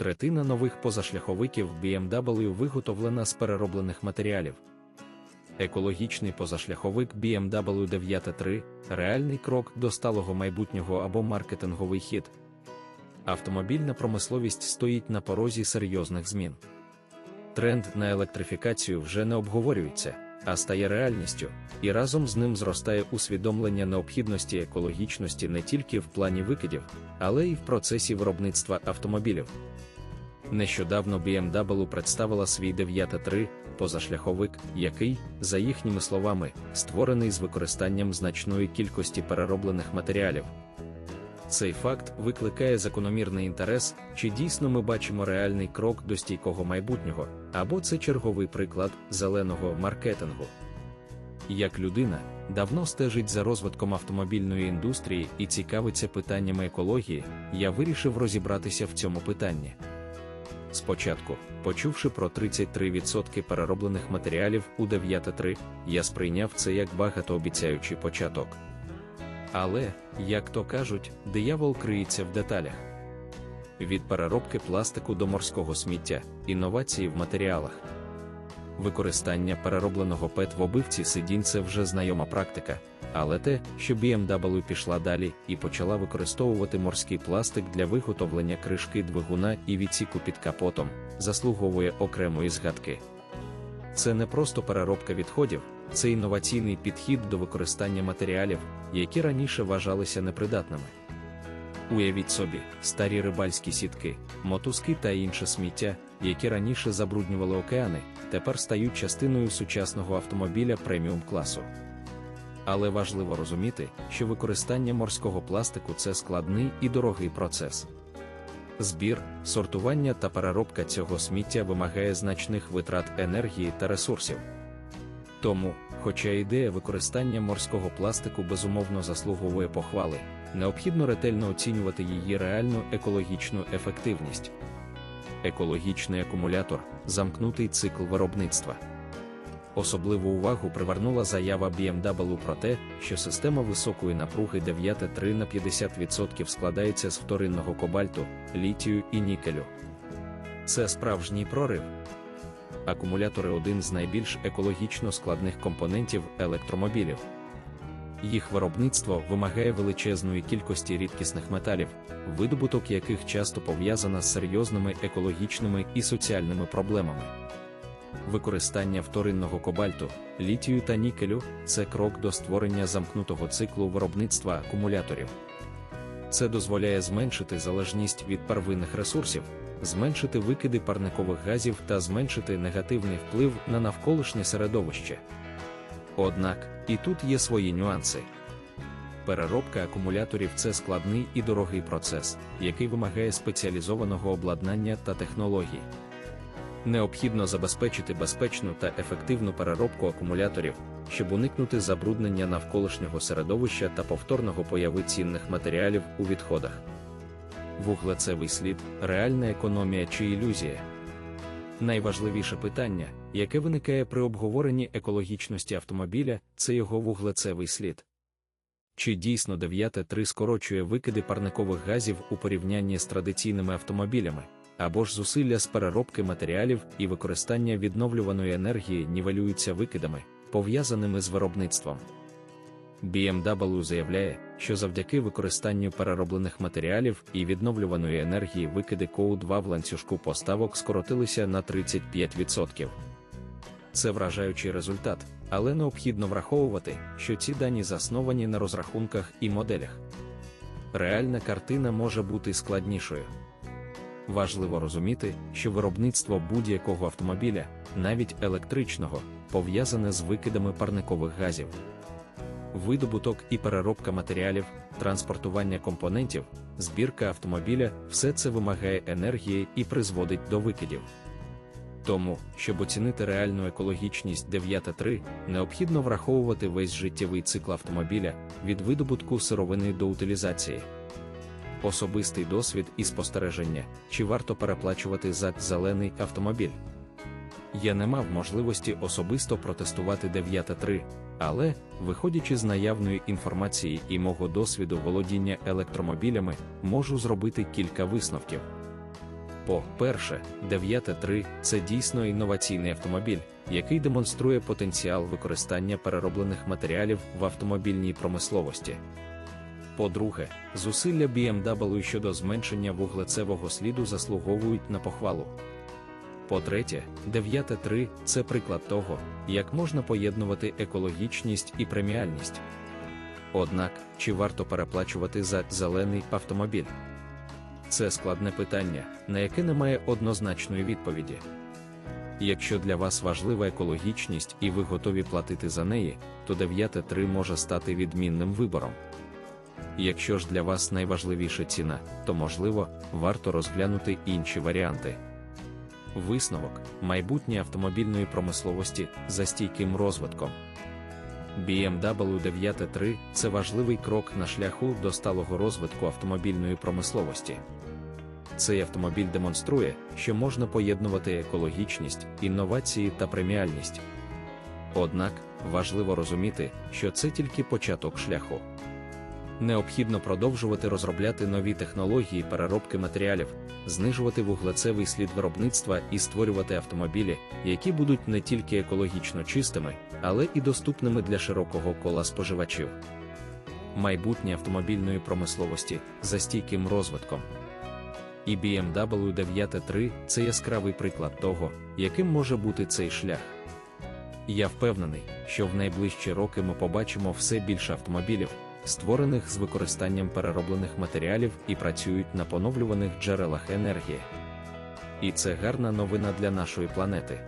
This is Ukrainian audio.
Третина нових позашляховиків BMW виготовлена з перероблених матеріалів. Екологічний позашляховик BMW 9.3 реальний крок до сталого майбутнього або маркетинговий хід. Автомобільна промисловість стоїть на порозі серйозних змін. Тренд на електрифікацію вже не обговорюється, а стає реальністю, і разом з ним зростає усвідомлення необхідності екологічності не тільки в плані викидів, але й в процесі виробництва автомобілів. Нещодавно BMW представила свій 9.3 позашляховик, який, за їхніми словами, створений з використанням значної кількості перероблених матеріалів. Цей факт викликає закономірний інтерес, чи дійсно ми бачимо реальний крок до стійкого майбутнього, або це черговий приклад зеленого маркетингу. Як людина давно стежить за розвитком автомобільної індустрії і цікавиться питаннями екології, я вирішив розібратися в цьому питанні. Спочатку, почувши про 33% перероблених матеріалів у 9.3, я сприйняв це як багатообіцяючий початок. Але, як то кажуть, диявол криється в деталях. Від переробки пластику до морського сміття, інновації в матеріалах. Використання переробленого ПЕТ в обивці сидінь це вже знайома практика, але те, що BMW пішла далі і почала використовувати морський пластик для виготовлення кришки двигуна і відсіку під капотом, заслуговує окремої згадки. Це не просто переробка відходів, це інноваційний підхід до використання матеріалів, які раніше вважалися непридатними. Уявіть собі, старі рибальські сітки, мотузки та інше сміття, які раніше забруднювали океани, тепер стають частиною сучасного автомобіля преміум класу. Але важливо розуміти, що використання морського пластику це складний і дорогий процес. Збір, сортування та переробка цього сміття вимагає значних витрат енергії та ресурсів. Тому, хоча ідея використання морського пластику безумовно заслуговує похвали, необхідно ретельно оцінювати її реальну екологічну ефективність. Екологічний акумулятор замкнутий цикл виробництва. Особливу увагу привернула заява BMW про те, що система високої напруги 9.3 на 50% складається з вторинного кобальту, літію і нікелю. Це справжній прорив. Акумулятори один з найбільш екологічно складних компонентів електромобілів. Їх виробництво вимагає величезної кількості рідкісних металів, видобуток яких часто пов'язана з серйозними екологічними і соціальними проблемами. Використання вторинного кобальту, літію та нікелю це крок до створення замкнутого циклу виробництва акумуляторів. Це дозволяє зменшити залежність від первинних ресурсів, зменшити викиди парникових газів та зменшити негативний вплив на навколишнє середовище. Однак, і тут є свої нюанси. Переробка акумуляторів це складний і дорогий процес, який вимагає спеціалізованого обладнання та технологій. Необхідно забезпечити безпечну та ефективну переробку акумуляторів, щоб уникнути забруднення навколишнього середовища та повторного появи цінних матеріалів у відходах. Вуглецевий слід, реальна економія чи ілюзія. Найважливіше питання, яке виникає при обговоренні екологічності автомобіля, це його вуглецевий слід. Чи дійсно 9.3 скорочує викиди парникових газів у порівнянні з традиційними автомобілями, або ж зусилля з переробки матеріалів і використання відновлюваної енергії нівелюються викидами, пов'язаними з виробництвом. BMW заявляє, що завдяки використанню перероблених матеріалів і відновлюваної енергії викиди КОУ-2 в ланцюжку поставок скоротилися на 35%. Це вражаючий результат, але необхідно враховувати, що ці дані засновані на розрахунках і моделях. Реальна картина може бути складнішою. Важливо розуміти, що виробництво будь-якого автомобіля, навіть електричного, пов'язане з викидами парникових газів. Видобуток і переробка матеріалів, транспортування компонентів, збірка автомобіля все це вимагає енергії і призводить до викидів. Тому, щоб оцінити реальну екологічність 9.3, необхідно враховувати весь життєвий цикл автомобіля від видобутку сировини до утилізації. Особистий досвід і спостереження, чи варто переплачувати за зелений автомобіль. Я не мав можливості особисто протестувати 9.3, але, виходячи з наявної інформації і мого досвіду володіння електромобілями, можу зробити кілька висновків. По-перше, 9.3 це дійсно інноваційний автомобіль, який демонструє потенціал використання перероблених матеріалів в автомобільній промисловості. По-друге, зусилля BMW щодо зменшення вуглецевого сліду заслуговують на похвалу. По-третє, 9.3 це приклад того, як можна поєднувати екологічність і преміальність. Однак, чи варто переплачувати за зелений автомобіль? Це складне питання, на яке немає однозначної відповіді. Якщо для вас важлива екологічність і ви готові платити за неї, то 9.3 може стати відмінним вибором. Якщо ж для вас найважливіша ціна, то можливо, варто розглянути інші варіанти. Висновок майбутнє автомобільної промисловості за стійким розвитком. BMW 9.3 це важливий крок на шляху до сталого розвитку автомобільної промисловості. Цей автомобіль демонструє, що можна поєднувати екологічність, інновації та преміальність. Однак важливо розуміти, що це тільки початок шляху. Необхідно продовжувати розробляти нові технології переробки матеріалів, знижувати вуглецевий слід виробництва і створювати автомобілі, які будуть не тільки екологічно чистими, але і доступними для широкого кола споживачів. Майбутнє автомобільної промисловості за стійким розвитком. І BMW 9.3 це яскравий приклад того, яким може бути цей шлях. Я впевнений, що в найближчі роки ми побачимо все більше автомобілів, створених з використанням перероблених матеріалів і працюють на поновлюваних джерелах енергії. І це гарна новина для нашої планети.